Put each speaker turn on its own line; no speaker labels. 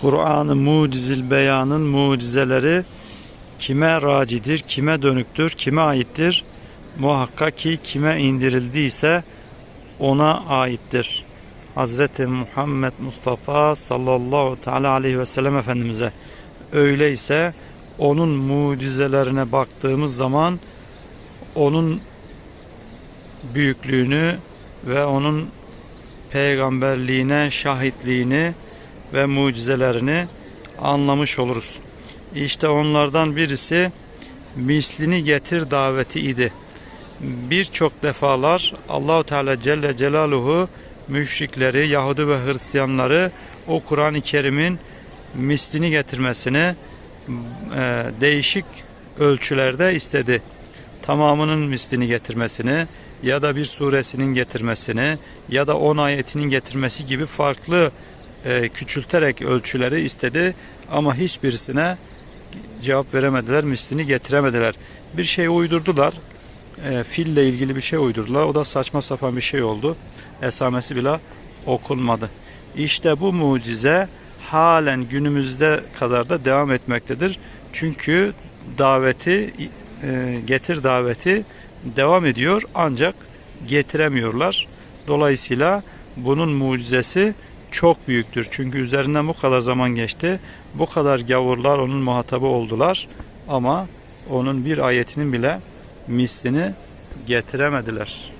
Kur'an-ı Mucizil Beyan'ın mucizeleri kime racidir, kime dönüktür, kime aittir? Muhakkak ki kime indirildiyse ona aittir. Hazreti Muhammed Mustafa sallallahu teala aleyhi ve sellem Efendimiz'e. Öyleyse onun mucizelerine baktığımız zaman onun büyüklüğünü ve onun peygamberliğine şahitliğini ve mucizelerini anlamış oluruz. İşte onlardan birisi mislini getir daveti idi. Birçok defalar Allahu Teala Celle Celaluhu müşrikleri, Yahudi ve Hristiyanları o Kur'an-ı Kerim'in mislini getirmesini e, değişik ölçülerde istedi. Tamamının mislini getirmesini ya da bir suresinin getirmesini ya da 10 ayetinin getirmesi gibi farklı e, küçülterek ölçüleri istedi ama hiçbirisine cevap veremediler, mislini getiremediler. Bir şey uydurdular. E, fille ilgili bir şey uydurdular. O da saçma sapan bir şey oldu. Esamesi bile okunmadı. İşte bu mucize halen günümüzde kadar da devam etmektedir. Çünkü daveti e, getir daveti devam ediyor ancak getiremiyorlar. Dolayısıyla bunun mucizesi çok büyüktür. Çünkü üzerinden bu kadar zaman geçti. Bu kadar gavurlar onun muhatabı oldular ama onun bir ayetinin bile mislini getiremediler.